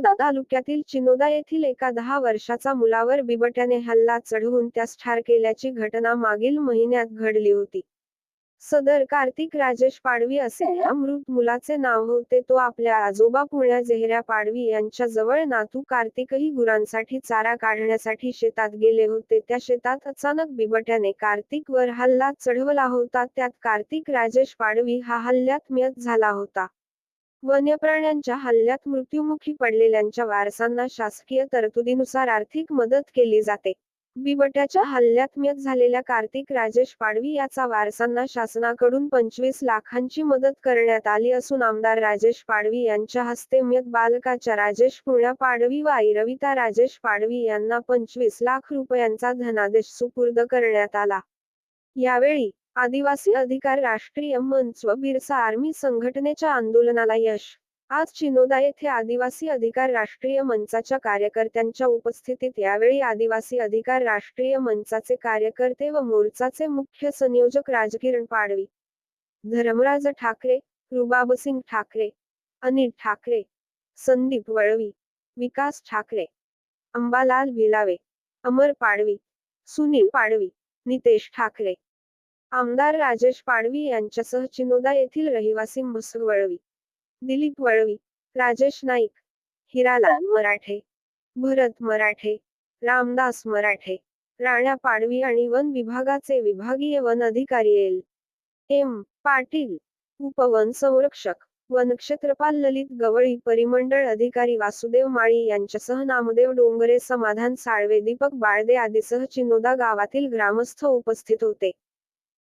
चिनोदा तालुक्यातील चिनोदा येथील एका दहा वर्षाचा मुलावर बिबट्याने हल्ला चढवून त्यास ठार केल्याची घटना मागील महिन्यात घडली होती. सदर कार्तिक राजेश पाडवी असे या मृत मुलाचे नाव होते तो आपल्या आजोबा पुण्या जेहऱ्या पाडवी यांच्या जवळ नातू कार्तिकही गुरांसाठी चारा काढण्यासाठी शेतात गेले होते. त्या शेतात अचानक बिबट्याने कार्तिक वर हल्ला चढवला होता. त्यात कार्तिक राजेश पाडवी हा हल्ल्यात मयत झाला होता. वन्यप्राण्यांच्या हल्ल्यात मृत्युमुखी पडलेल्यांच्या वारसांना शासकीय तरतुदीनुसार आर्थिक मदत केली जाते. बिबट्याच्या हल्ल्यात मत झालेल्या कार्तिक राजेश पाडवी याचा वारसांना शासनाकडून पंचवीस लाखांची मदत करण्यात आली असून आमदार राजेश पाडवी यांच्या हस्ते मयत बालकाच्या राजेश पुण्या पाडवी व आई रविता राजेश पाडवी यांना पंचवीस लाख रुपयांचा धनादेश सुपूर्द करण्यात आला. यावेळी आदिवासी अधिकार राष्ट्रीय मंच व बिरसा आर्मी संघटनेच्या आंदोलनाला यश. आज चिनोदा येथे आदिवासी अधिकार राष्ट्रीय मंचाच्या कार्यकर्त्यांच्या उपस्थितीत यावेळी आदिवासी अधिकार राष्ट्रीय मंचाचे कार्यकर्ते व मोर्चाचे मुख्य संयोजक राजकिरण पाडवी धर्मराज ठाकरे रुबाबसिंग ठाकरे अनिल ठाकरे संदीप वळवी विकास ठाकरे अंबालाल भिलावे अमर पाडवी सुनील पाडवी नितेश ठाकरे आमदार राजेश पाडवी यांच्यासह चिनोदा येथील रहिवासी मसू वळवी दिलीप वळवी राजेश नाईक हिरालाल मराठे भरत मराठे रामदास मराठे राणा पाडवी आणि वन विभागाचे विभागीय वन अधिकारी एल. एम. पाटील उपवन संरक्षक वनक्षेत्रपाल ललित गवळी परिमंडळ अधिकारी वासुदेव माळी यांच्यासह नामदेव डोंगरे समाधान साळवे दीपक बाळदे आदीसह चिनोदा गावातील ग्रामस्थ उपस्थित होते.